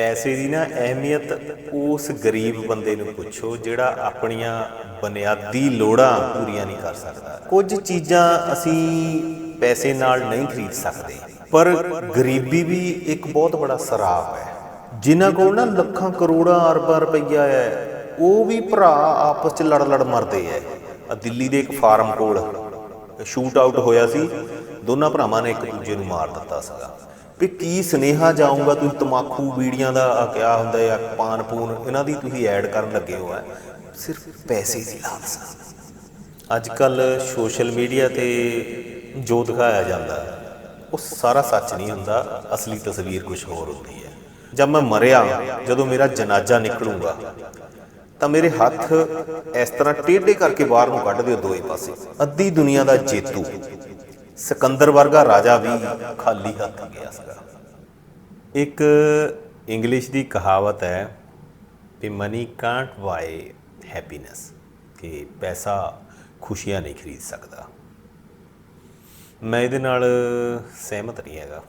ਪੈਸੇ ਦੀ ਨਾ ਅਹਿਮੀਅਤ, ਉਸ ਗਰੀਬ ਬੰਦੇ ਨੂੰ ਪੁੱਛੋ ਜਿਹੜਾ ਆਪਣੀਆਂ ਬੁਨਿਆਦੀ ਲੋੜਾਂ ਪੂਰੀਆਂ ਨਹੀਂ ਕਰ ਸਕਦਾ। ਕੁਝ ਚੀਜ਼ਾਂ ਅਸੀਂ ਪੈਸੇ ਨਾਲ ਨਹੀਂ ਖਰੀਦ ਸਕਦੇ, ਪਰ ਗਰੀਬੀ ਵੀ ਇੱਕ ਬਹੁਤ ਬੜਾ ਸਰਾਪ ਹੈ। ਜਿਨ੍ਹਾਂ ਕੋਲ ਨਾ ਲੱਖਾਂ ਕਰੋੜਾਂ ਅਰਬਾਂ ਰੁਪਈਆ ਹੈ, ਉਹ ਵੀ ਭਰਾ ਆਪਸ ਚ ਲੜ ਲੜ ਮਰਦੇ ਐ ਆ ਦਿੱਲੀ ਦੇ ਇੱਕ ਫਾਰਮ ਕੋਲ ਸ਼ੂਟ ਆਊਟ ਹੋਇਆ ਸੀ, ਦੋਨਾਂ ਭਰਾਵਾਂ ਨੇ ਇੱਕ ਦੂਜੇ ਨੂੰ ਮਾਰ ਦਿੱਤਾ ਸੀਗਾ। ਵੀ ਕੀ ਸਨੇਹਾ ਜਾਊਗਾ ਤੁਸੀਂ ਤਮਾਕੂ ਬੀੜੀਆਂ ਦਾ ਆ ਕਿਆ ਹੁੰਦਾ ਹੈ ਪਾਨ ਪੂਨ ਇਹਨਾਂ ਦੀ ਤੁਸੀਂ ਐਡ ਕਰਨ ਲੱਗੇ ਹੋ ਹੈ? ਸਿਰਫ ਪੈਸੇ ਦੀ ਲਾਲਸਾ ਅੱਜ ਕੱਲ ਸੋਸ਼ਲ ਮੀਡੀਆ ਤੇ ਜੋ ਦਿਖਾਇਆ ਜਾਂਦਾ ਹੈ, ਉਹ ਸਾਰਾ ਸੱਚ ਨਹੀਂ ਹੁੰਦਾ ਅਸਲੀ ਤਸਵੀਰ ਕੁਝ ਹੋਰ ਹੁੰਦੀ ਹੈ। ਜਦ ਮੈਂ ਮਰਿਆ ਜਦੋਂ ਮੇਰਾ ਜਨਾਜ਼ਾ ਨਿਕਲੂਗਾ ਤਾਂ ਮੇਰੇ ਹੱਥ ਇਸ ਤਰ੍ਹਾਂ ਟੇਢੇ ਕਰਕੇ ਬਾਹਰ ਨੂੰ ਕੱਢ ਦਿਓ ਦੋਏ ਪਾਸੇ। ਅੱਧੀ ਦੁਨੀਆ ਦਾ ਜੇਤੂ। ਸਿਕੰਦਰ ਵਰਗਾ ਰਾਜਾ ਵੀ ਖਾਲੀ ਹੱਥ ਗਿਆ ਸੀਗਾ। ਇੱਕ ਇੰਗਲਿਸ਼ ਦੀ ਕਹਾਵਤ ਹੈ ਕਿ ਮਨੀ ਕਾਂਟ ਬਾਏ ਹੈਪੀਨੈਸ ਕਿ ਪੈਸਾ ਖੁਸ਼ੀਆਂ ਨਹੀਂ ਖਰੀਦ ਸਕਦਾ। ਮੈਂ ਇਹਦੇ ਨਾਲ ਸਹਿਮਤ ਨਹੀਂ ਹੈਗਾ।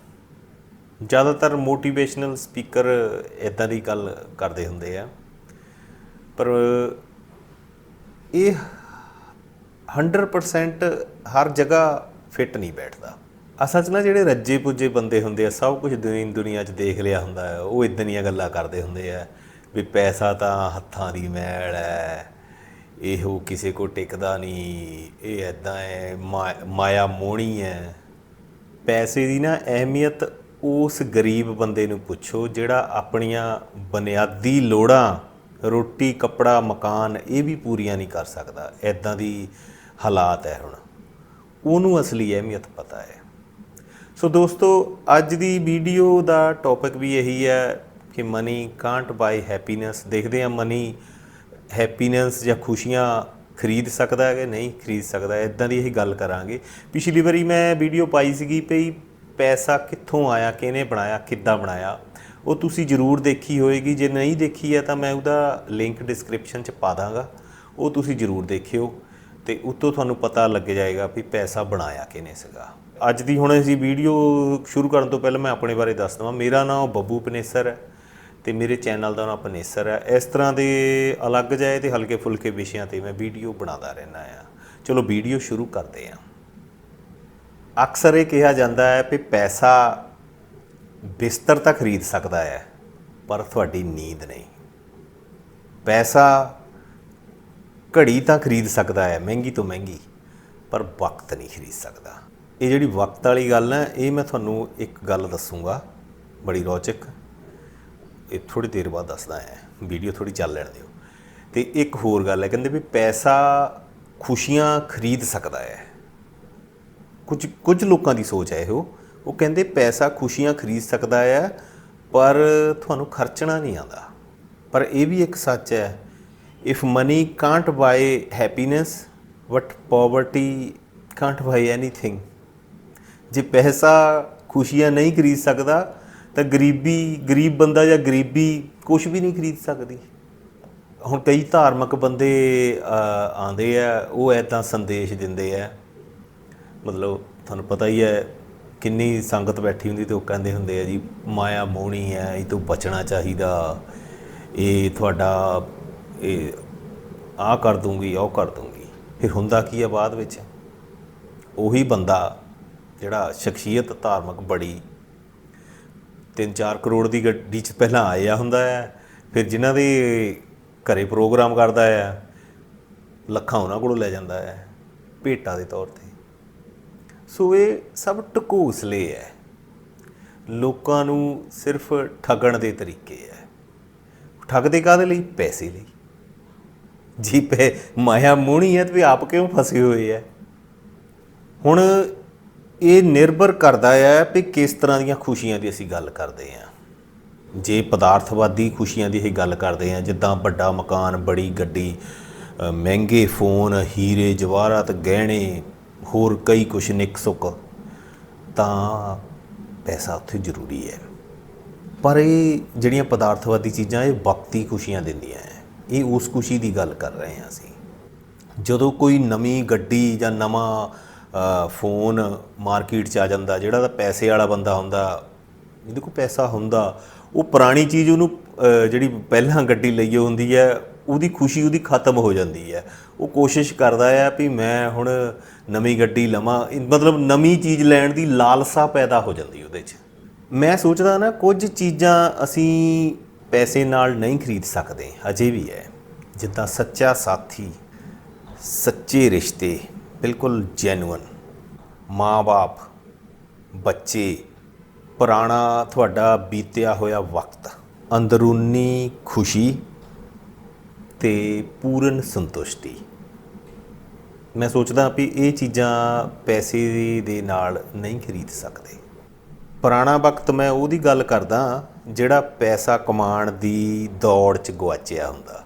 ਜ਼ਿਆਦਾਤਰ ਮੋਟੀਵੇਸ਼ਨਲ ਸਪੀਕਰ ਇਦਾਂ ਦੀ ਗੱਲ ਕਰਦੇ ਹੁੰਦੇ ਆ, ਪਰ ਇਹ 100% ਹਰ ਜਗ੍ਹਾ ਫਿੱਟ ਨਹੀਂ ਬੈਠਦਾ। ਅਸਲ 'ਚ ਨਾ ਜਿਹੜੇ ਰੱਜੇ ਪੁੱਜੇ ਬੰਦੇ ਹੁੰਦੇ ਆ, ਸਭ ਕੁਝ ਦੁਨੀਆ ਦੁਨੀਆ 'ਚ ਦੇਖ ਲਿਆ ਹੁੰਦਾ ਹੈ। ਉਹ ਇਦਾਂ ਦੀਆਂ ਗੱਲਾਂ ਕਰਦੇ ਹੁੰਦੇ ਆ ਵੀ ਪੈਸਾ ਤਾਂ ਹੱਥਾਂ ਦੀ ਮੈਲ ਹੈ, ਇਹੋ ਕਿਸੇ ਕੋ ਟਿਕਦਾ ਨਹੀਂ, ਇਹ ਐਦਾਂ ਹੈ, ਮਾ- ਮਾਇਆ ਮੋਣੀ ਹੈ। ਪੈਸੇ ਦੀ ਨਾ ਅਹਿਮੀਅਤ ਉਸ ਗਰੀਬ ਬੰਦੇ ਨੂੰ ਪੁੱਛੋ ਜਿਹੜਾ ਆਪਣੀਆਂ ਬੁਨਿਆਦੀ ਲੋੜਾਂ, ਰੋਟੀ, ਕੱਪੜਾ, ਮਕਾਨ ਇਹ ਵੀ ਪੂਰੀਆਂ ਨਹੀਂ ਕਰ ਸਕਦਾ। ਐਦਾਂ ਦੀ ਹਾਲਾਤ ਹੈ ਹੁਣ। ਉਹਨੂੰ ਅਸਲੀ ਅਹਿਮੀਅਤ ਪਤਾ ਹੈ। ਸੋ ਦੋਸਤੋ, ਅੱਜ ਦੀ ਵੀਡੀਓ ਦਾ ਟੌਪਿਕ ਵੀ ਇਹੀ ਹੈ ਕਿ ਮਨੀ ਕਾਂਟ ਬਾਈ ਹੈਪੀਨੈਸ ਦੇਖਦੇ ਹਾਂ ਮਨੀ ਹੈਪੀਨੈਸ ਜਾਂ ਖੁਸ਼ੀਆਂ ਖਰੀਦ ਸਕਦਾ ਹੈ ਕਿ ਨਹੀਂ ਖਰੀਦ ਸਕਦਾ ਇਦਾਂ ਦੀ ਇਹ ਗੱਲ ਕਰਾਂਗੇ। ਪਿਛਲੀ ਵਾਰੀ ਮੈਂ ਵੀਡੀਓ ਪਾਈ ਸੀਗੀ ਭਈ ਪੈਸਾ ਕਿੱਥੋਂ ਆਇਆ, ਕਿਹਨੇ ਬਣਾਇਆ, ਕਿੱਦਾਂ ਬਣਾਇਆ। ਉਹ ਤੁਸੀਂ ਜ਼ਰੂਰ ਦੇਖੀ ਹੋਏਗੀ, ਜੇ ਨਹੀਂ ਦੇਖੀ ਹੈ ਤਾਂ ਮੈਂ ਉਹਦਾ ਲਿੰਕ ਡਿਸਕ੍ਰਿਪਸ਼ਨ 'ਚ ਪਾ ਦਾਂਗਾ। ਉਹ ਤੁਸੀਂ ਜ਼ਰੂਰ ਦੇਖਿਓ। ਤੇ ਉਤੋਂ ਤੁਹਾਨੂੰ ਪਤਾ ਲੱਗ ਜਾਏਗਾ ਵੀ ਪੈਸਾ ਬਣਾਇਆ ਕਿਹਨੇ ਸੀਗਾ। ਅੱਜ ਦੀ ਹੁਣ ਅਸੀਂ ਵੀਡੀਓ ਸ਼ੁਰੂ ਕਰਨ ਤੋਂ ਪਹਿਲਾਂ ਮੈਂ ਆਪਣੇ ਬਾਰੇ ਦੱਸ ਦਵਾਂ। ਮੇਰਾ ਨਾਮ ਬੱਬੂ ਪਨੇਸਰ ਹੈ ਤੇ ਮੇਰੇ ਚੈਨਲ ਦਾ ਨਾਮ ਪਨੇਸਰ ਹੈ। ਇਸ ਤਰ੍ਹਾਂ ਦੇ ਅਲੱਗ ਜਾਏ ਤੇ ਹਲਕੇ ਫੁਲਕੇ ਵਿਸ਼ਿਆਂ ਤੇ ਮੈਂ ਵੀਡੀਓ ਬਣਾਉਂਦਾ ਰਹਿਣਾ ਆ ਚਲੋ ਵੀਡੀਓ ਸ਼ੁਰੂ ਕਰਦੇ ਹਾਂ। ਅਕਸਰ ਇਹ ਕਿਹਾ ਜਾਂਦਾ ਹੈ ਕਿ ਪੈਸਾ ਬਿਸਤਰ ਤਾਂ ਖਰੀਦ ਸਕਦਾ ਹੈ, ਪਰ ਤੁਹਾਡੀ ਨੀਂਦ ਨਹੀਂ। ਪੈਸਾ ਘੜੀ ਤਾਂ ਖਰੀਦ ਸਕਦਾ ਹੈ, ਮਹਿੰਗੀ ਤੋਂ ਮਹਿੰਗੀ, ਪਰ ਵਕਤ ਨਹੀਂ ਖਰੀਦ ਸਕਦਾ। ਇਹ ਜਿਹੜੀ ਵਕਤ ਵਾਲੀ ਗੱਲ ਹੈ, ਇਹ ਮੈਂ ਤੁਹਾਨੂੰ ਇੱਕ ਗੱਲ ਦੱਸੂਗਾ, ਬੜੀ ਰੌਚਕ। ਇਹ ਥੋੜੀ ਦੇਰ ਬਾਅਦ ਦੱਸਦਾ ਹੈ, ਵੀਡੀਓ ਥੋੜੀ ਚੱਲ ਲੈਣ ਦਿਓ। ਤੇ ਇੱਕ ਹੋਰ ਗੱਲ ਹੈ, ਕਹਿੰਦੇ ਵੀ ਪੈਸਾ ਖੁਸ਼ੀਆਂ ਖਰੀਦ ਸਕਦਾ ਹੈ। ਕੁਝ ਕੁਝ ਲੋਕਾਂ ਦੀ ਸੋਚ ਹੈ ਇਹੋ। ਉਹ ਕਹਿੰਦੇ ਪੈਸਾ ਖੁਸ਼ੀਆਂ ਖਰੀਦ ਸਕਦਾ ਹੈ, ਪਰ ਤੁਹਾਨੂੰ ਖਰਚਣਾ ਨਹੀਂ ਆਉਂਦਾ। ਪਰ ਇਹ ਵੀ ਇੱਕ ਸੱਚ ਹੈ if money can't buy happiness what poverty can't buy anything ਜੇ ਪੈਸਾ ਖੁਸ਼ੀਆਂ ਨਹੀਂ ਖਰੀਦ ਸਕਦਾ ਤਾਂ ਗਰੀਬੀ ਗਰੀਬ ਬੰਦਾ ਜਾਂ ਗਰੀਬੀ ਕੁਝ ਵੀ ਨਹੀਂ ਖਰੀਦ ਸਕਦੀ। ਹੁਣ ਕਈ ਧਾਰਮਿਕ ਬੰਦੇ ਅ, ਆਉਂਦੇ ਆ ਉਹ ਐਦਾਂ ਸੰਦੇਸ਼ ਦਿੰਦੇ ਆ। ਮਤਲਬ ਤੁਹਾਨੂੰ ਪਤਾ ਹੀ ਹੈ ਕਿੰਨੀ ਸੰਗਤ ਬੈਠੀ ਹੁੰਦੀ ਤੇ ਉਹ ਕਹਿੰਦੇ ਹੁੰਦੇ ਆ ਜੀ ਮਾਇਆ ਮੋਹਣੀ ਹੈ ਇਹ ਤੋਂ ਬਚਣਾ ਚਾਹੀਦਾ। ਇਹ ਤੁਹਾਡਾ ਇਹ ਆ ਕਰ ਦੂੰਗੀ, ਉਹ ਕਰ ਦੂੰਗੀ। ਫਿਰ ਹੁੰਦਾ ਕੀ ਹੈ ਬਾਅਦ ਵਿੱਚ? ਉਹੀ ਬੰਦਾ ਜਿਹੜਾ ਸ਼ਖਸੀਅਤ ਧਾਰਮਿਕ ਬੜੀ 3-4 ਕਰੋੜ ਦੀ ਗੱਡੀ 'ਚ ਪਹਿਲਾਂ ਆਇਆ ਹੁੰਦਾ ਹੈ, ਫਿਰ ਜਿਨ੍ਹਾਂ ਦੇ ਘਰੇ ਪ੍ਰੋਗਰਾਮ ਕਰਦਾ ਹੈ, ਲੱਖਾਂ ਉਹਨਾਂ ਕੋਲੋਂ ਲੈ ਜਾਂਦਾ ਹੈ, ਭੇਟਾ ਦੇ ਤੌਰ ਤੇ। ਸੋ ਇਹ ਸਭ ਟਕੋਸਲੇ ਹੈ। ਲੋਕਾਂ ਨੂੰ ਸਿਰਫ ਠੱਗਣ ਦੇ ਤਰੀਕੇ ਹੈ। ਠੱਗਦੇ ਕਾਦੇ ਲਈ? ਪੈਸੇ ਲਈ। ਜੀ ਪੈ ਮਾਇਆ ਮੋਹਣੀ ਹੈ ਤੇ ਵੀ ਆਪ ਕਿਉਂ ਫਸੇ ਹੋਏ ਹੈ? ਹੁਣ ਇਹ ਨਿਰਭਰ ਕਰਦਾ ਹੈ ਕਿ ਕਿਸ ਤਰ੍ਹਾਂ ਦੀਆਂ ਖੁਸ਼ੀਆਂ ਦੀ ਅਸੀਂ ਗੱਲ ਕਰਦੇ ਹਾਂ। ਜੇ ਪਦਾਰਥਵਾਦੀ ਖੁਸ਼ੀਆਂ ਦੀ ਅਸੀਂ ਗੱਲ ਕਰਦੇ ਹਾਂ, ਜਿੱਦਾਂ ਵੱਡਾ ਮਕਾਨ, ਬੜੀ ਗੱਡੀ ਮਹਿੰਗੇ ਫੋਨ, ਹੀਰੇ, ਜਵਾਹਰਾਤ, ਗਹਿਣੇ, ਹੋਰ ਕਈ ਕੁਛ ਨਿਕ ਸੁੱਕ ਤਾਂ ਪੈਸਾ ਉੱਥੇ ਜ਼ਰੂਰੀ ਹੈ। ਪਰ ਇਹ ਜਿਹੜੀਆਂ ਪਦਾਰਥਵਾਦੀ ਚੀਜ਼ਾਂ, ਇਹ ਵਕਤੀ ਖੁਸ਼ੀਆਂ ਦਿੰਦੀਆਂ ਹੈ। ਇਹ ਉਸ ਖੁਸ਼ੀ ਦੀ ਗੱਲ ਕਰ ਰਹੇ ਹਾਂ ਅਸੀਂ। ਜਦੋਂ ਕੋਈ ਨਵੀਂ ਗੱਡੀ ਜਾਂ ਨਵਾਂ ਫੋਨ ਮਾਰਕੀਟ 'ਚ ਆ ਜਾਂਦਾ, ਜਿਹੜਾ ਤਾਂ ਪੈਸੇ ਵਾਲਾ ਬੰਦਾ ਹੁੰਦਾ ਜਿਹਦੇ ਕੋਲ ਪੈਸਾ ਹੁੰਦਾ, ਉਹ ਪੁਰਾਣੀ ਚੀਜ਼ ਉਹਨੂੰ ਜਿਹੜੀ ਪਹਿਲਾਂ ਗੱਡੀ ਲਈ ਹੁੰਦੀ ਹੈ, ਉਹਦੀ ਖੁਸ਼ੀ ਉਹਦੀ ਖਤਮ ਹੋ ਜਾਂਦੀ ਹੈ। ਉਹ ਕੋਸ਼ਿਸ਼ ਕਰਦਾ ਹੈ ਵੀ ਮੈਂ ਹੁਣ ਨਵੀਂ ਗੱਡੀ ਲਵਾਂ ਮਤਲਬ ਨਵੀਂ ਚੀਜ਼ ਲੈਣ ਦੀ ਲਾਲਸਾ ਪੈਦਾ ਹੋ ਜਾਂਦੀ ਉਹਦੇ 'ਚ। ਮੈਂ ਸੋਚਦਾ ਨਾ, ਕੁਝ ਚੀਜ਼ਾਂ ਅਸੀਂ ਪੈਸੇ ਨਾਲ ਨਹੀਂ ਖਰੀਦ ਸਕਦੇ, ਅਜੇ ਵੀ ਹੈ। ਜਿੱਦਾਂ ਸੱਚਾ ਸਾਥੀ, ਸੱਚੇ ਰਿਸ਼ਤੇ ਬਿਲਕੁਲ ਜੈਨੂਇਨ ਮਾਂ-ਬਾਪ, ਬੱਚੇ, ਪੁਰਾਣਾ ਤੁਹਾਡਾ ਬੀਤਿਆ ਹੋਇਆ ਵਕਤ, ਅੰਦਰੂਨੀ ਖੁਸ਼ੀ ਤੇ ਪੂਰਨ ਸੰਤੁਸ਼ਟੀ। ਮੈਂ ਸੋਚਦਾ ਵੀ ਇਹ ਚੀਜ਼ਾਂ ਪੈਸੇ ਦੇ ਨਾਲ ਨਹੀਂ ਖਰੀਦ ਸਕਦੇ। ਪੁਰਾਣਾ ਵਕਤ ਮੈਂ ਉਹਦੀ ਗੱਲ ਕਰਦਾ ਜਿਹੜਾ ਪੈਸਾ ਕਮਾਉਣ ਦੀ ਦੌੜ 'ਚ ਗਵਾਚਿਆ ਹੁੰਦਾ।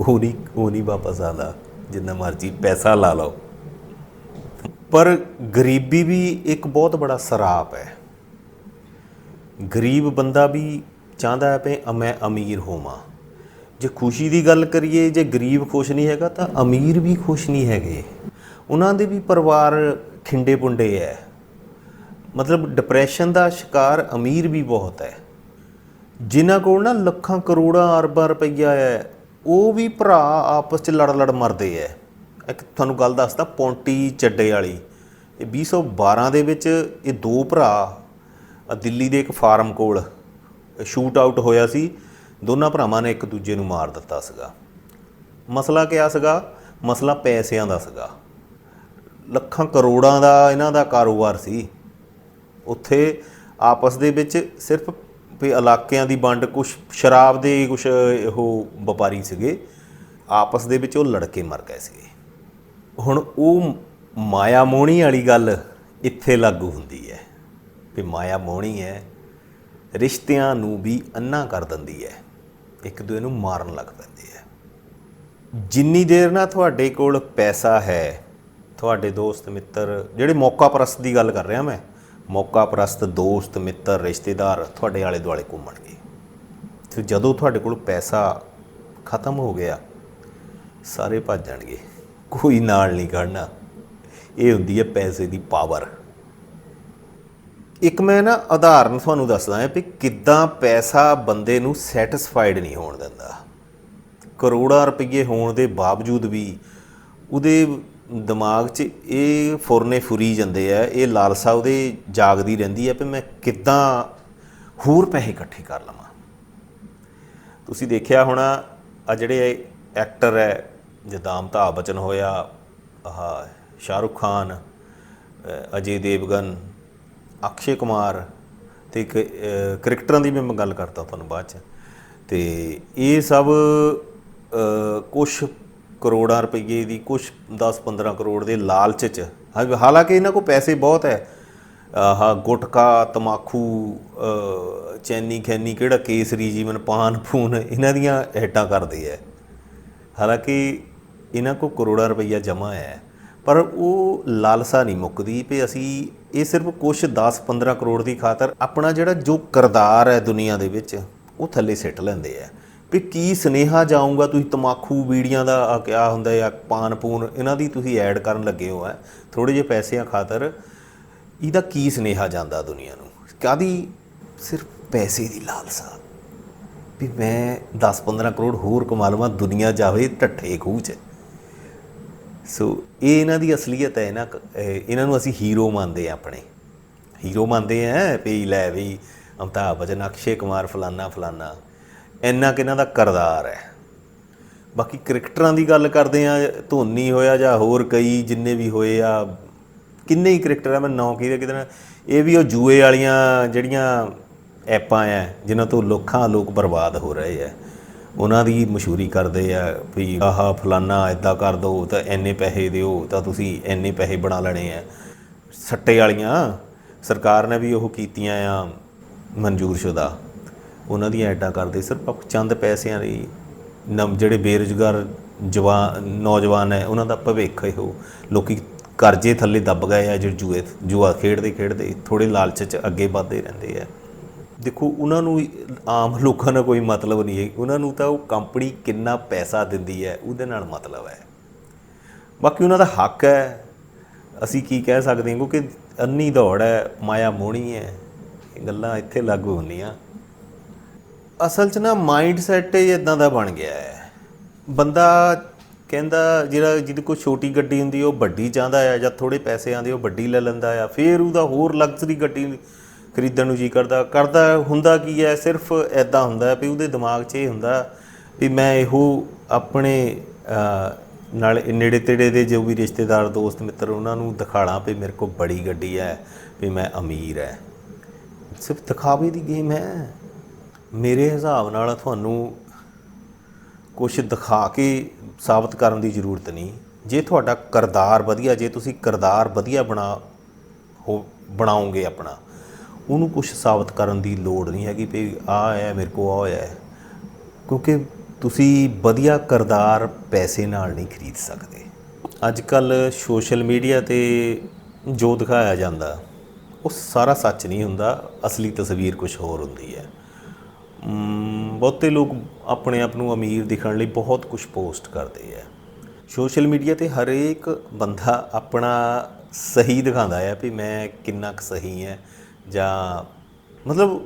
ਉਹ ਨਹੀਂ ਉਹ ਨਹੀਂ ਵਾਪਸ ਆਉਂਦਾ ਜਿੰਨਾ ਮਰਜ਼ੀ ਪੈਸਾ ਲਾ ਲਓ। ਪਰ ਗਰੀਬੀ ਵੀ ਇੱਕ ਬਹੁਤ ਬੜਾ ਸਰਾਪ ਹੈ। ਗਰੀਬ ਬੰਦਾ ਵੀ ਚਾਹੁੰਦਾ ਹੈ ਕਿ ਮੈਂ ਅਮੀਰ ਹੋਵਾਂ। ਜੇ ਖੁਸ਼ੀ ਦੀ ਗੱਲ ਕਰੀਏ, ਜੇ ਗਰੀਬ ਖੁਸ਼ ਨਹੀਂ ਹੈਗਾ ਤਾਂ ਅਮੀਰ ਵੀ ਖੁਸ਼ ਨਹੀਂ ਹੈਗੇ। ਉਹਨਾਂ ਦੇ ਵੀ ਪਰਿਵਾਰ ਖਿੰਡੇ ਪੁੰਡੇ ਹੈ। ਮਤਲਬ ਡਿਪਰੈਸ਼ਨ ਦਾ ਸ਼ਿਕਾਰ ਅਮੀਰ ਵੀ ਬਹੁਤ ਹੈ। ਜਿਨ੍ਹਾਂ ਕੋਲ ਨਾ ਲੱਖਾਂ ਕਰੋੜਾਂ ਅਰਬਾਂ ਰੁਪਈਆ ਹੈ, ਉਹ ਵੀ ਭਰਾ ਆਪਸ 'ਚ ਲੜ ਲੜ ਮਰਦੇ ਐ ਇੱਕ ਤੁਹਾਨੂੰ ਗੱਲ ਦੱਸਦਾ, ਪੌਂਟੀ ਚੱਡੇ ਵਾਲੀ। ਇਹ 2012 ਦੇ ਵਿੱਚ ਇਹ ਦੋ ਭਰਾ ਦਿੱਲੀ ਦੇ ਇੱਕ ਫਾਰਮ ਕੋਲ ਸ਼ੂਟ ਆਊਟ ਹੋਇਆ ਸੀ। ਦੋਨਾਂ ਭਰਾਵਾਂ ਨੇ ਇੱਕ ਦੂਜੇ ਨੂੰ ਮਾਰ ਦਿੱਤਾ ਸੀਗਾ। ਮਸਲਾ ਕਿਆ ਸੀਗਾ? ਮਸਲਾ ਪੈਸਿਆਂ ਦਾ ਸੀਗਾ। ਲੱਖਾਂ ਕਰੋੜਾਂ ਦਾ ਇਹਨਾਂ ਦਾ ਕਾਰੋਬਾਰ ਸੀ। ਉੱਥੇ ਆਪਸ ਦੇ ਵਿੱਚ ਸਿਰਫ ਵੀ ਇਲਾਕਿਆਂ ਦੀ ਵੰਡ ਕੁਝ ਸ਼ਰਾਬ ਦੇ ਕੁਝ ਉਹ ਵਪਾਰੀ ਸੀਗੇ, ਆਪਸ ਦੇ ਵਿੱਚ ਉਹ ਲੜਕੇ ਮਰ ਗਏ ਸੀਗੇ। ਹੁਣ ਉਹ ਮਾਇਆ ਮੋਹਣੀ ਵਾਲੀ ਗੱਲ ਇੱਥੇ ਲਾਗੂ ਹੁੰਦੀ ਹੈ ਵੀ ਮਾਇਆ ਮੋਹਣੀ ਹੈ, ਰਿਸ਼ਤਿਆਂ ਨੂੰ ਵੀ ਅੰਨਾ ਕਰ ਦਿੰਦੀ ਹੈ, ਇੱਕ ਦੂਜੇ ਨੂੰ ਮਾਰਨ ਲੱਗ ਪੈਂਦੇ ਹੈ। ਜਿੰਨੀ ਦੇਰ ਨਾ ਤੁਹਾਡੇ ਕੋਲ ਪੈਸਾ ਹੈ, ਤੁਹਾਡੇ ਦੋਸਤ, ਮਿੱਤਰ, ਜਿਹੜੇ ਮੌਕਾ ਪ੍ਰਸਤ ਦੀ ਗੱਲ ਕਰ ਰਿਹਾ ਮੈਂ ਮੌਕਾ ਪ੍ਰਸਤ ਦੋਸਤ, ਮਿੱਤਰ, ਰਿਸ਼ਤੇਦਾਰ ਤੁਹਾਡੇ ਆਲੇ ਦੁਆਲੇ ਘੁੰਮਣਗੇ। ਤੇ ਜਦੋਂ ਤੁਹਾਡੇ ਕੋਲ ਪੈਸਾ ਖਤਮ ਹੋ ਗਿਆ, ਸਾਰੇ ਭੱਜ ਜਾਣਗੇ। ਕੋਈ ਨਾਲ ਨਹੀਂ ਖੜਨਾ। ਇਹ ਹੁੰਦੀ ਹੈ ਪੈਸੇ ਦੀ ਪਾਵਰ। ਇੱਕ ਮੈਂ ਨਾ ਉਦਾਹਰਨ ਤੁਹਾਨੂੰ ਦੱਸਦਾ ਹਾਂ ਵੀ ਕਿੱਦਾਂ ਪੈਸਾ ਬੰਦੇ ਨੂੰ ਸੈਟੀਸਫਾਈਡ ਨਹੀਂ ਹੋਣ ਦਿੰਦਾ। ਕਰੋੜਾਂ ਰੁਪਏ ਹੋਣ ਦੇ ਬਾਵਜੂਦ ਵੀ ਉਹਦੇ ਦਿਮਾਗ 'ਚ ਇਹ ਫੁਰਨੇ ਫੁਰੀ ਜਾਂਦੇ ਆ, ਇਹ ਲਾਲਸਾ ਉਹਦੇ ਜਾਗਦੀ ਰਹਿੰਦੀ ਹੈ ਵੀ ਮੈਂ ਕਿੱਦਾਂ ਹੋਰ ਪੈਸੇ ਇਕੱਠੇ ਕਰ ਲਵਾਂ। ਤੁਸੀਂ ਦੇਖਿਆ ਹੋਣਾ ਆ ਜਿਹੜੇ ਐਕਟਰ ਹੈ, ਜਿੱਦਾਂ ਅਮਿਤਾਭ ਬਚਨ ਹੋਇਆ, ਆਹ ਸ਼ਾਹਰੁਖ ਖਾਨ ਅਜੇ ਦੇਵਗਨ, ਅਕਸ਼ੇ ਕੁਮਾਰ ਤੇ ਇੱਕ ਕ੍ਰਿਕਟਰਾਂ ਦੀ ਵੀ ਮੈਂ ਗੱਲ ਕਰਤਾ ਤੁਹਾਨੂੰ ਬਾਅਦ ਚ। ਤੇ ਇਹ ਸਭ ਕੁਝ ਕਰੋੜਾਂ ਰੁਪਏ ਦੀ ਕੁਝ 10-15 ਕਰੋੜ ਦੇ ਲਾਲਚ ਚ। ਹਾਲਾਂਕਿ ਇਹਨਾਂ ਕੋਲ ਪੈਸੇ ਬਹੁਤ ਹੈ। ਆਹ ਗੁਟਕਾ ਤਮਾਕੂ ਚੈਨੀ ਖੈਨੀ ਕਿਹੜਾ ਕੇਸਰੀ ਜੀਵਨ, ਪਾਨ ਫੂਨ ਇਹਨਾਂ ਦੀਆਂ ਹੈਟਾਂ ਕਰਦੇ ਐ ਹਾਲਾਂਕਿ ਇਹਨਾਂ ਕੋ ਕਰੋੜਾਂ ਰੁਪਈਆ ਜਮ੍ਹਾਂ ਹੈ। ਪਰ ਉਹ ਲਾਲਸਾ ਨਹੀਂ ਮੁੱਕਦੀ ਵੀ ਅਸੀਂ ਇਹ ਸਿਰਫ ਕੁਝ 10-15 ਕਰੋੜ ਦੀ ਖਾਤਰ ਆਪਣਾ ਜਿਹੜਾ ਜੋ ਕਰਦਾਰ ਹੈ ਦੁਨੀਆ ਦੇ ਵਿੱਚ, ਉਹ ਥੱਲੇ ਸਿੱਟ ਲੈਂਦੇ ਆ ਵੀ ਕੀ ਸੁਨੇਹਾ ਜਾਊਗਾ? ਤੁਸੀਂ ਤਮਾਕੂ ਬੀੜੀਆਂ ਦਾ ਆ ਕਿਆ ਹੁੰਦਾ ਜਾਂ ਪਾਨ ਪੂਨ, ਇਹਨਾਂ ਦੀ ਤੁਸੀਂ ਐਡ ਕਰਨ ਲੱਗੇ ਹੋ ਹੈ ਥੋੜੇ ਜਿਹੇ ਪੈਸਿਆਂ ਖਾਤਰ ਇਹਦਾ ਕੀ ਸੁਨੇਹਾ ਜਾਂਦਾ ਦੁਨੀਆ ਨੂੰ? ਕਾਦੀ ਸਿਰਫ ਪੈਸੇ ਦੀ ਲਾਲਸਾ। ਵੀ ਮੈਂ 10-15 ਕਰੋੜ ਹੋਰ ਕਮਾ ਲਵਾਂ ਦੁਨੀਆ ਜਾਵੇ ਢੱਠੇ ਖੂਹ 'ਚ। ਸੋ ਇਹ ਇਹਨਾਂ ਦੀ ਅਸਲੀਅਤ ਹੈ ਨਾ ਇਹਨਾਂ ਨੂੰ ਅਸੀਂ ਹੀਰੋ ਮੰਨਦੇ ਆ ਆਪਣੇ। ਹੀਰੋ ਮੰਨਦੇ ਆ ਵੀ ਲੈ ਵੀ ਅਮਤਾਬ ਬਚਨ, ਅਕਸ਼ੇ ਕੁਮਾਰ, ਫਲਾਨਾ ਫਲਾਨਾ। ਇੰਨਾ ਕਿ ਇਹਨਾਂ ਦਾ ਕਰਦਾਰ ਹੈ। ਬਾਕੀ ਕ੍ਰਿਕਟਰਾਂ ਦੀ ਗੱਲ ਕਰਦੇ ਆ ਧੋਨੀ ਹੋਇਆ ਜਾਂ ਹੋਰ ਕਈ ਜਿੰਨੇ ਵੀ ਹੋਏ ਆ, ਕਿੰਨੇ ਹੀ ਕ੍ਰਿਕਟਰ ਆ, ਮੈਂ ਨਾਂ ਕਿਹਦੇ ਕਿਤੇ ਨਾ ਇਹ ਵੀ ਉਹ ਜੂਏ ਵਾਲੀਆਂ ਜਿਹੜੀਆਂ ਐਪਾਂ ਆ ਜਿਨ੍ਹਾਂ ਤੋਂ ਲੱਖਾਂ ਲੋਕ ਬਰਬਾਦ ਹੋ ਰਹੇ ਆ ਉਹਨਾਂ ਦੀ ਮਸ਼ਹੂਰੀ ਕਰਦੇ ਆ ਵੀ ਆਹ ਫਲਾਨਾ ਇਦਾਂ ਕਰ ਦੋ, ਤਾਂ ਇੰਨੇ ਪੈਸੇ ਦਿਓ, ਤਾਂ ਤੁਸੀਂ ਇੰਨੇ ਪੈਸੇ ਬਣਾ ਲੈਣੇ ਆ ਸੱਟੇ ਵਾਲੀਆਂ ਸਰਕਾਰ ਨੇ ਵੀ ਉਹ ਕੀਤੀਆਂ ਆ ਮਨਜ਼ੂਰਸ਼ੁਦਾ ਉਹਨਾਂ ਦੀਆਂ ਐਡਾਂ ਕਰਦੇ। ਸਿਰਫ ਚੰਦ ਪੈਸਿਆਂ ਲਈ ਨਮ ਜਿਹੜੇ ਬੇਰੁਜ਼ਗਾਰ ਜਵਾਨ, ਨੌਜਵਾਨ ਹੈ, ਉਹਨਾਂ ਦਾ ਭਵਿੱਖ ਇਹੋ। ਲੋਕੀ ਕਰਜ਼ੇ ਥੱਲੇ ਦੱਬ ਗਏ ਆ, ਜਿਹੜੇ ਜੂਏ, ਜੂਆ ਖੇਡਦੇ ਖੇਡਦੇ ਥੋੜੇ ਲਾਲਚ 'ਚ ਅੱਗੇ ਵੱਧਦੇ ਰਹਿੰਦੇ ਆ। ਦੇਖੋ, ਉਹਨਾਂ ਨੂੰ ਆਮ ਲੋਕਾਂ ਨਾਲ ਕੋਈ ਮਤਲਬ ਨਹੀਂ ਹੈ। ਉਹਨਾਂ ਨੂੰ ਤਾਂ ਉਹ ਕੰਪਨੀ ਕਿੰਨਾ ਪੈਸਾ ਦਿੰਦੀ ਹੈ, ਉਹਦੇ ਨਾਲ ਮਤਲਬ ਹੈ। ਬਾਕੀ ਉਹਨਾਂ ਦਾ ਹੱਕ ਹੈ। ਅਸੀਂ ਕੀ ਕਹਿ ਸਕਦੇ ਹਾਂ, ਕਿਉਂਕਿ ਅੰਨੀ ਦੌੜ ਹੈ, ਮਾਇਆ ਮੋਹਣੀ ਹੈ। ਇਹ ਗੱਲਾਂ ਇੱਥੇ ਲਾਗੂ ਹੁੰਦੀਆਂ। ਅਸਲ 'ਚ ਨਾ ਮਾਈਂਡ ਸੈਟ ਹੀ ਇਦਾਂ ਦਾ ਬਣ ਗਿਆ ਹੈ। ਬੰਦਾ ਕਹਿੰਦਾ ਜਿਹੜਾ ਜਿਹਦੇ ਕੋਲ ਛੋਟੀ ਗੱਡੀ ਹੁੰਦੀ ਉਹ ਵੱਡੀ ਚਾਹੁੰਦਾ ਆ ਜਾਂ ਥੋੜੇ ਪੈਸੇ ਆਂਦੇ ਉਹ ਵੱਡੀ ਲੈ ਲੈਂਦਾ ਆ। ਫਿਰ ਉਹਦਾ ਹੋਰ ਲਗਜ਼ਰੀ ਗੱਡੀ ਖਰੀਦਣ ਨੂੰ ਜੀ ਕਰਦਾ। ਕਰਦਾ ਹੁੰਦਾ ਕੀ ਹੈ, ਸਿਰਫ ਐਦਾਂ ਹੁੰਦਾ ਵੀ ਉਹਦੇ ਦਿਮਾਗ 'ਚ ਇਹ ਹੁੰਦਾ ਵੀ ਮੈਂ ਇਹੋ ਆਪਣੇ ਨਾਲ ਨੇੜੇ ਤੇੜੇ ਦੇ ਜੋ ਵੀ ਰਿਸ਼ਤੇਦਾਰ, ਦੋਸਤ, ਮਿੱਤਰ ਉਹਨਾਂ ਨੂੰ ਦਿਖਾਣਾ ਵੀ ਮੇਰੇ ਕੋਲ ਬੜੀ ਗੱਡੀ ਹੈ, ਵੀ ਮੈਂ ਅਮੀਰ ਹੈ। ਸਿਰਫ ਦਿਖਾਵੇ ਦੀ ਗੇਮ ਹੈ। ਮੇਰੇ ਹਿਸਾਬ ਨਾਲ ਤੁਹਾਨੂੰ ਕੁਝ ਦਿਖਾ ਕੇ ਸਾਬਤ ਕਰਨ ਦੀ ਜ਼ਰੂਰਤ ਨਹੀਂ। ਜੇ ਤੁਹਾਡਾ ਕਰਦਾਰ ਵਧੀਆ, ਜੇ ਤੁਸੀਂ ਕਰਦਾਰ ਵਧੀਆ ਬਣਾ ਹੋ, ਬਣਾਓਗੇ ਆਪਣਾ, ਉਹਨੂੰ ਕੁਝ ਸਾਬਤ ਕਰਨ ਦੀ ਲੋੜ ਨਹੀਂ ਹੈਗੀ ਵੀ ਆ ਹੈ, ਮੇਰੇ ਕੋ ਆ ਹੋਇਆ ਕਿਉਂਕਿ ਤੁਸੀਂ ਵਧੀਆ ਕਰਦਾਰ ਪੈਸੇ ਨਾਲ ਨਹੀਂ ਖਰੀਦ ਸਕਦੇ। ਅੱਜ ਕੱਲ ਸੋਸ਼ਲ ਮੀਡੀਆ ਤੇ ਜੋ ਦਿਖਾਇਆ ਜਾਂਦਾ, ਉਹ ਸਾਰਾ ਸੱਚ ਨਹੀਂ ਹੁੰਦਾ, ਅਸਲੀ ਤਸਵੀਰ ਕੁਝ ਹੋਰ ਹੁੰਦੀ ਹੈ। ਬਹੁਤੇ ਲੋਕ ਆਪਣੇ ਆਪ ਨੂੰ ਅਮੀਰ ਦਿਖਣ ਲਈ ਬਹੁਤ ਕੁਝ ਪੋਸਟ ਕਰਦੇ ਆ। ਸੋਸ਼ਲ ਮੀਡੀਆ ਤੇ ਹਰੇਕ ਬੰਦਾ ਆਪਣਾ ਸਹੀ ਦਿਖਾਉਂਦਾ ਹੈ ਵੀ ਮੈਂ ਕਿੰਨਾ ਕੁ ਸਹੀ ਹੈ ਜਾਂ ਮਤਲਬ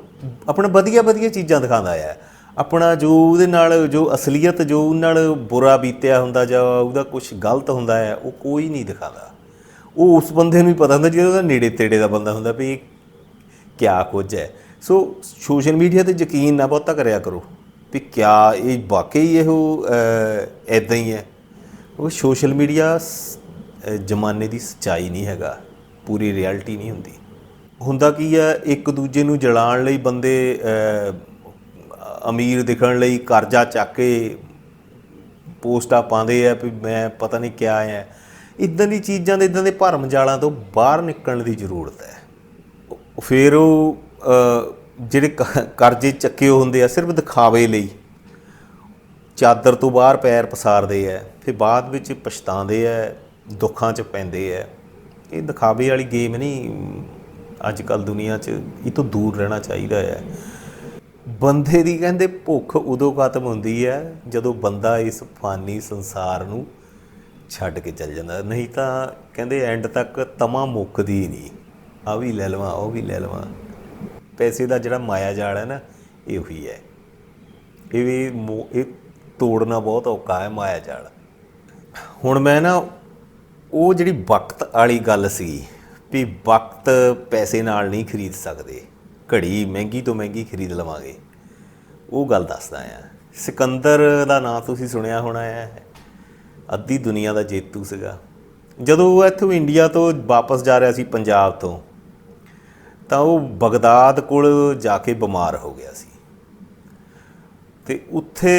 ਆਪਣਾ ਵਧੀਆ ਵਧੀਆ ਚੀਜ਼ਾਂ ਦਿਖਾਉਂਦਾ ਹੈ ਆਪਣਾ ਜੋ ਉਹਦੇ ਨਾਲ ਜੋ ਅਸਲੀਅਤ ਜੋ ਉਹ ਨਾਲ ਬੁਰਾ ਬੀਤਿਆ ਹੁੰਦਾ ਜਾਂ ਉਹਦਾ ਕੁਝ ਗਲਤ ਹੁੰਦਾ ਹੈ ਉਹ ਕੋਈ ਨਹੀਂ ਦਿਖਾਉਂਦਾ। ਉਹ ਉਸ ਬੰਦੇ ਨੂੰ ਹੀ ਪਤਾ ਹੁੰਦਾ ਜਿਹੜਾ ਉਹਦਾ ਨੇੜੇ ਤੇੜੇ ਦਾ ਬੰਦਾ ਹੁੰਦਾ ਵੀ ਕਿਆ ਕੁਝ ਹੈ। ਸੋ ਸੋਸ਼ਲ ਮੀਡੀਆ ਤੇ ਯਕੀਨ ਨਾ ਬਹੁਤਾ ਕਰਿਆ ਕਰੋ ਵੀ ਕਿਆ ਇਹ ਵਾਕਈ ਇਹੋ ਐਦਾਂ ਹੀ ਹੈ। ਉਹ ਸੋਸ਼ਲ ਮੀਡੀਆ ਜ਼ਮਾਨੇ ਦੀ ਸੱਚਾਈ ਨਹੀਂ ਹੈਗਾ। ਪੂਰੀ ਰਿਐਲਿਟੀ ਨਹੀਂ ਹੁੰਦੀ। ਹੁੰਦਾ ਕੀ ਹੈ, ਇੱਕ ਦੂਜੇ ਨੂੰ ਜਲਾਉਣ ਲਈ ਬੰਦੇ ਅਮੀਰ ਦਿਖਣ ਲਈ ਕਰਜ਼ਾ ਚੱਕ ਕੇ ਪੋਸਟਾਂ ਪਾਉਂਦੇ ਆ ਵੀ ਮੈਂ ਪਤਾ ਨਹੀਂ ਕਿਆ ਹੈ ਇਦਾਂ ਦੀ ਚੀਜ਼ਾਂ ਦੇ ਇਦਾਂ ਦੇ ਭਰਮ ਜਾਲਾਂ ਤੋਂ ਬਾਹਰ ਨਿਕਲਣ ਦੀ ਜ਼ਰੂਰਤ ਹੈ। ਫਿਰ ਉਹ ਜਿਹੜੇ ਕ- ਕਰਜ਼ੇ ਚੱਕੇ ਹੁੰਦੇ ਆ, ਸਿਰਫ ਦਿਖਾਵੇ ਲਈ। ਚਾਦਰ ਤੋਂ ਬਾਹਰ ਪੈਰ ਪਸਾਰਦੇ ਆ ਫਿਰ ਬਾਅਦ ਵਿੱਚ ਪਛਤਾਉਂਦੇ ਆ ਦੁੱਖਾਂ 'ਚ ਪੈਂਦੇ ਆ ਇਹ ਦਿਖਾਵੇ ਵਾਲੀ ਗੇਮ ਨਹੀਂ ਅੱਜ ਕੱਲ ਦੁਨੀਆ 'ਚ ਇਹ ਤੋਂ ਦੂਰ ਰਹਿਣਾ ਚਾਹੀਦਾ ਹੈ ਬੰਦੇ ਦੀ ਕਹਿੰਦੇ ਭੁੱਖ ਉਦੋਂ ਖਤਮ ਹੁੰਦੀ ਹੈ ਜਦੋਂ ਬੰਦਾ ਇਸ ਫਾਨੀ ਸੰਸਾਰ ਨੂੰ ਛੱਡ ਕੇ ਚੱਲ ਜਾਂਦਾ। ਨਹੀਂ ਤਾਂ ਕਹਿੰਦੇ ਐਂਡ ਤੱਕ ਤਮਾ ਮੁੱਕਦੀ ਨਹੀਂ। ਆ ਵੀ ਲੈ ਲਵਾਂ, ਉਹ ਵੀ ਲੈ ਲਵਾਂ। ਪੈਸੇ ਦਾ ਜਿਹੜਾ ਮਾਇਆ ਜਾਲ ਹੈ ਨਾ, ਇਹ ਉਹੀ ਹੈ। ਇਹ ਵੀ ਮੋ- ਇਹ ਤੋੜਨਾ ਬਹੁਤ ਔਖਾ ਹੈ ਮਾਇਆ ਜਾਲ। ਹੁਣ ਮੈਂ ਨਾ, ਉਹ ਜਿਹੜੀ ਵਕਤ ਵਾਲੀ ਗੱਲ ਸੀ ਵੀ ਵਕਤ ਪੈਸੇ ਨਾਲ ਨਹੀਂ ਖਰੀਦ ਸਕਦੇ, ਘੜੀ ਮਹਿੰਗੀ ਤੋਂ ਮਹਿੰਗੀ ਖਰੀਦ ਲਵਾਂਗੇ, ਉਹ ਗੱਲ ਦੱਸਦਾ ਆ ਸਿਕੰਦਰ ਦਾ ਨਾਮ ਤੁਸੀਂ ਸੁਣਿਆ ਹੋਣਾ ਹੈ, ਅੱਧੀ ਦੁਨੀਆ ਦਾ ਜੇਤੂ ਸੀਗਾ। ਜਦੋਂ ਉਹ ਇੱਥੋਂ ਇੰਡੀਆ ਤੋਂ ਵਾਪਸ ਜਾ ਰਿਹਾ ਸੀ ਪੰਜਾਬ ਤੋਂ ਤਾਂ ਉਹ ਬਗਦਾਦ ਕੋਲ ਜਾ ਕੇ ਬਿਮਾਰ ਹੋ ਗਿਆ ਸੀ। ਤੇ ਉੱਥੇ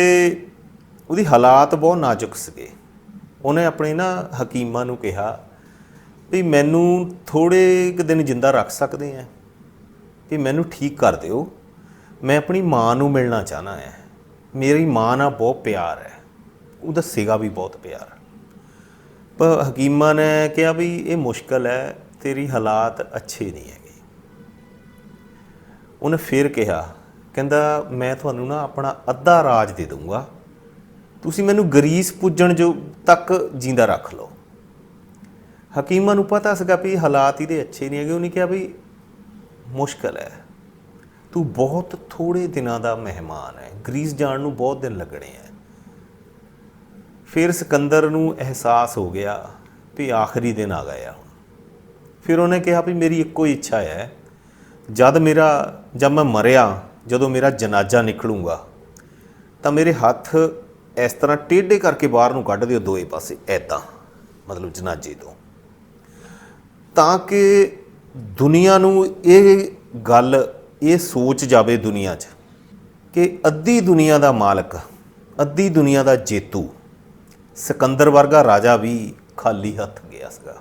ਉਹਦੀ ਹਾਲਾਤ ਬਹੁਤ ਨਾਜ਼ੁਕ ਸੀਗੇ। ਉਹਨੇ ਆਪਣੇ ਨਾ ਹਕੀਮਾਂ ਨੂੰ ਕਿਹਾ ਵੀ ਮੈਨੂੰ ਥੋੜੇ ਕੁ ਦਿਨ ਜਿੰਦਾ ਰੱਖ ਸਕਦੇ ਆ, ਵੀ ਮੈਨੂੰ ਠੀਕ ਕਰ ਦਿਓ। ਮੈਂ ਆਪਣੀ ਮਾਂ ਨੂੰ ਮਿਲਣਾ ਚਾਹਨਾ ਹੈ ਮੇਰੀ ਮਾਂ ਨਾਲ ਬਹੁਤ ਪਿਆਰ ਹੈ। ਉਹਦਾ ਸੀਗਾ ਵੀ ਬਹੁਤ ਪਿਆਰ। ਪਰ ਹਕੀਮਾਂ ਨੇ ਕਿਹਾ ਵੀ ਇਹ ਮੁਸ਼ਕਲ ਹੈ, ਤੇਰੀ ਹਾਲਾਤ ਅੱਛੇ ਨਹੀਂ ਹੈਗੇ। ਉਹਨੇ ਫਿਰ ਕਿਹਾ, ਕਹਿੰਦਾ, ਮੈਂ ਤੁਹਾਨੂੰ ਨਾ ਆਪਣਾ ਅੱਧਾ ਰਾਜ ਦੇ ਦੂੰਗਾ ਤੁਸੀਂ ਮੈਨੂੰ ਗਰੀਸ ਪੁੱਜਣ ਜੋ ਤੱਕ ਜਿੰਦਾ ਰੱਖ ਲਓ। ਹਕੀਮਾਂ ਨੂੰ ਪਤਾ ਸੀਗਾ ਵੀ ਹਾਲਾਤ ਇਹਦੇ ਅੱਛੇ ਨਹੀਂ ਹੈਗੇ। ਉਹਨੇ ਕਿਹਾ ਵੀ, ਮੁਸ਼ਕਲ ਹੈ। ਤੂੰ ਬਹੁਤ ਥੋੜੇ ਦਿਨਾਂ ਦਾ ਮਹਿਮਾਨ ਹੈ। ਗਰੀਸ ਜਾਣ ਨੂੰ ਬਹੁਤ ਦਿਨ ਲੱਗਣੇ ਹੈ। ਫਿਰ ਸਿਕੰਦਰ ਨੂੰ ਅਹਿਸਾਸ ਹੋ ਗਿਆ ਵੀ ਆਖਰੀ ਦਿਨ ਆ ਗਿਆ ਹੁਣ। ਫਿਰ ਉਹਨੇ ਕਿਹਾ ਵੀ, ਮੇਰੀ ਇੱਕੋ ਹੀ ਇੱਛਾ ਹੈ ਜਦ ਮੇਰਾ, ਜਦ ਮੈਂ ਮਰਿਆ, ਜਦੋਂ ਮੇਰਾ ਜਨਾਜ਼ਾ ਨਿਕਲੂਗਾ, ਤਾਂ ਮੇਰੇ ਹੱਥ ਇਸ ਤਰ੍ਹਾਂ ਟੇਢੇ ਕਰਕੇ ਬਾਹਰ ਨੂੰ ਕੱਢ ਦਿਓ ਦੋਏ ਪਾਸੇ ਐਦਾਂ ਮਤਲਬ ਜਨਾਜ਼ੇ ਤੋਂ। ਤਾਂ ਕਿ ਦੁਨੀਆ ਨੂੰ ਇਹ ਗੱਲ, ਇਹ ਸੋਚ ਜਾਵੇ ਦੁਨੀਆ 'ਚ ਕਿ ਅੱਧੀ ਦੁਨੀਆ ਦਾ ਮਾਲਕ, ਅੱਧੀ ਦੁਨੀਆ ਦਾ ਜੇਤੂ, ਸਿਕੰਦਰ ਵਰਗਾ ਰਾਜਾ ਵੀ ਖਾਲੀ ਹੱਥ ਗਿਆ ਸੀਗਾ।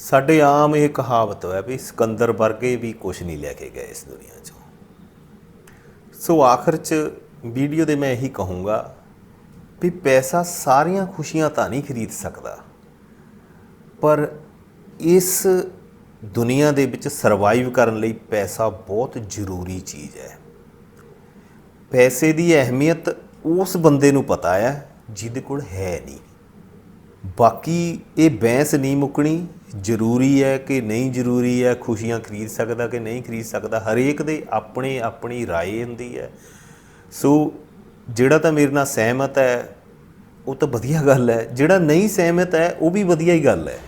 ਸਾਡੇ ਆਮ ਇਹ ਕਹਾਵਤ ਹੈ ਵੀ ਸਿਕੰਦਰ ਵਰਗੇ ਵੀ ਕੁਝ ਨਹੀਂ ਲੈ ਕੇ ਗਏ ਇਸ ਦੁਨੀਆ 'ਚੋਂ। ਸੋ ਆਖਰ 'ਚ ਵੀਡੀਓ ਦੇ ਮੈਂ ਇਹੀ ਕਹੂੰਗਾ ਵੀ ਪੈਸਾ ਸਾਰੀਆਂ ਖੁਸ਼ੀਆਂ ਤਾਂ ਨਹੀਂ ਖਰੀਦ ਸਕਦਾ, ਪਰ ਇਸ ਦੁਨੀਆ ਦੇ ਵਿੱਚ ਸਰਵਾਈਵ ਕਰਨ ਲਈ ਪੈਸਾ ਬਹੁਤ ਜ਼ਰੂਰੀ ਚੀਜ਼ ਹੈ। ਪੈਸੇ ਦੀ ਅਹਿਮੀਅਤ ਉਸ ਬੰਦੇ ਨੂੰ ਪਤਾ ਹੈ ਜਿਹਦੇ ਕੋਲ ਹੈ ਨਹੀਂ। ਬਾਕੀ ਇਹ ਬੈਂਸ ਨਹੀਂ ਮੁੱਕਣੀ ਜ਼ਰੂਰੀ ਹੈ ਕਿ ਨਹੀਂ ਜ਼ਰੂਰੀ ਹੈ ਖੁਸ਼ੀਆਂ ਖਰੀਦ ਸਕਦਾ ਕਿ ਨਹੀਂ ਖਰੀਦ ਸਕਦਾ ਹਰੇਕ ਦੇ ਆਪਣੇ ਆਪਣੀ رائے ਹੁੰਦੀ ਹੈ ਸੋ ਜਿਹੜਾ ਤਾਂ ਮੇਰੇ ਨਾਲ ਸਹਿਮਤ ਹੈ ਉਹ ਤਾਂ ਵਧੀਆ ਗੱਲ ਹੈ ਜਿਹੜਾ ਨਹੀਂ ਸਹਿਮਤ ਹੈ ਉਹ ਵੀ ਵਧੀਆ ਹੀ ਗੱਲ ਹੈ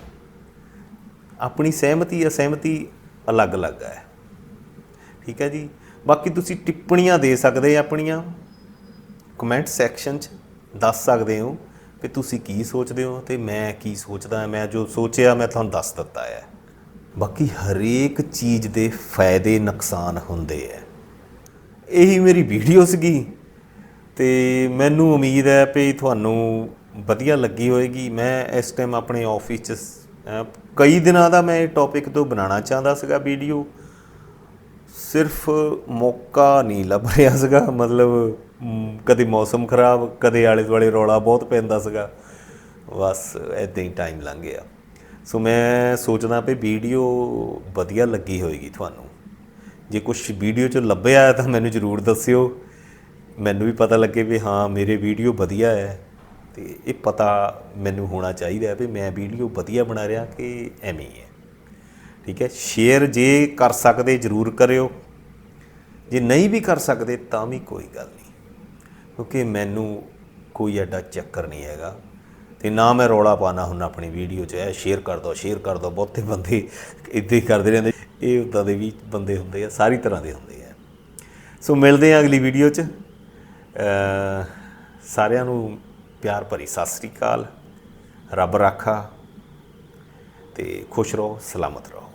ਆਪਣੀ ਸਹਿਮਤੀ ਅਸਹਿਮਤੀ ਅਲੱਗ-ਅਲੱਗ ਹੈ ਠੀਕ ਹੈ ਜੀ ਬਾਕੀ ਤੁਸੀਂ ਟਿੱਪਣੀਆਂ ਦੇ ਸਕਦੇ ਆ ਆਪਣੀਆਂ ਕਮੈਂਟ ਸੈਕਸ਼ਨ 'ਚ ਦੱਸ ਸਕਦੇ ਹੋ ਕਿ ਤੁਸੀਂ ਕੀ ਸੋਚਦੇ ਹੋ ਤੇ ਮੈਂ ਕੀ ਸੋਚਦਾ ਮੈਂ ਜੋ ਸੋਚਿਆ, ਮੈਂ ਤੁਹਾਨੂੰ ਦੱਸ ਦਿੱਤਾ ਹੈ। ਬਾਕੀ ਹਰੇਕ ਚੀਜ਼ ਦੇ ਫਾਇਦੇ, ਨੁਕਸਾਨ ਹੁੰਦੇ ਹੈ। ਇਹੀ ਮੇਰੀ ਵੀਡੀਓ ਸੀਗੀ ਤੇ ਮੈਨੂੰ ਉਮੀਦ ਹੈ ਵੀ ਤੁਹਾਨੂੰ ਵਧੀਆ ਲੱਗੀ ਹੋਵੇਗੀ ਮੈਂ ਇਸ ਟਾਈਮ ਆਪਣੇ ਆਫਿਸ 'ਚ ਕਈ ਦਿਨਾਂ ਦਾ ਮੈਂ ਇਹ ਟੌਪਿਕ ਤੋਂ ਬਣਾਉਣਾ ਚਾਹੁੰਦਾ ਸੀਗਾ ਵੀਡੀਓ। ਸਿਰਫ ਮੌਕਾ ਨਹੀਂ ਲੱਭ ਰਿਹਾ ਸੀਗਾ, ਮਤਲਬ ਕਦੇ ਮੌਸਮ ਖਰਾਬ, ਕਦੇ ਆਲੇ ਦੁਆਲੇ ਰੌਲਾ ਬਹੁਤ ਪੈਂਦਾ ਸੀਗਾ। ਬਸ ਐਦਾਂ ਹੀ ਟਾਈਮ ਲੰਘ ਗਿਆ। ਸੋ ਮੈਂ ਸੋਚਦਾ ਵੀ ਵੀਡੀਓ ਵਧੀਆ ਲੱਗੀ ਹੋਏਗੀ ਤੁਹਾਨੂੰ। ਜੇ ਕੁਝ ਵੀਡੀਓ 'ਚ ਲੱਭਿਆ ਤਾਂ ਮੈਨੂੰ ਜ਼ਰੂਰ ਦੱਸਿਓ। ਮੈਨੂੰ ਵੀ ਪਤਾ ਲੱਗੇ ਵੀ ਹਾਂ, ਮੇਰੇ ਵੀਡੀਓ ਵਧੀਆ ਹੈ। ਤੇ ਇਹ ਪਤਾ ਮੈਨੂੰ ਹੋਣਾ ਚਾਹੀਦਾ ਹੈ ਵੀ ਮੈਂ ਵੀਡੀਓ ਵਧੀਆ ਬਣਾ ਰਿਹਾ ਕਿ ਐਵੇਂ ਹੀ ਹੈ। ਠੀਕ ਹੈ? ਸ਼ੇਅਰ ਜੇ ਕਰ ਸਕਦੇ, ਜਰੂਰ ਕਰਿਓ। ਜੇ ਨਹੀਂ ਵੀ ਕਰ ਸਕਦੇ ਤਾਂ ਵੀ ਕੋਈ ਗੱਲ ਨਹੀਂ। ਕਿਉਂਕਿ ਮੈਨੂੰ ਕੋਈ ਐਡਾ ਚੱਕਰ ਨਹੀਂ ਹੈਗਾ। ਤੇ ਨਾ ਮੈਂ ਰੌਲਾ ਪਾਣਾ ਹੁਣ ਆਪਣੀ ਵੀਡੀਓ 'ਚ, ਇਹ ਸ਼ੇਅਰ ਕਰ ਦੋ ਸ਼ੇਅਰ ਕਰ ਦੋ ਬਹੁਤੇ ਬੰਦੇ ਇੱਦਾਂ ਹੀ ਕਰਦੇ ਰਹਿੰਦੇ। ਇਹ ਉੱਦਾਂ ਦੇ ਵੀ ਬੰਦੇ ਹੁੰਦੇ ਆ, ਸਾਰੀ ਤਰ੍ਹਾਂ ਦੇ ਹੁੰਦੇ ਆ। ਸੋ ਮਿਲਦੇ ਆ ਅਗਲੀ ਵੀਡੀਓ 'ਚ। ਸਾਰਿਆਂ ਨੂੰ ਪਿਆਰ ਭਰੀ ਸਤਿ ਸ੍ਰੀ ਅਕਾਲ। ਰੱਬ ਰਾਖਾ ਤੇ ਖੁਸ਼ ਰਹੋ, ਸਲਾਮਤ ਰਹੋ।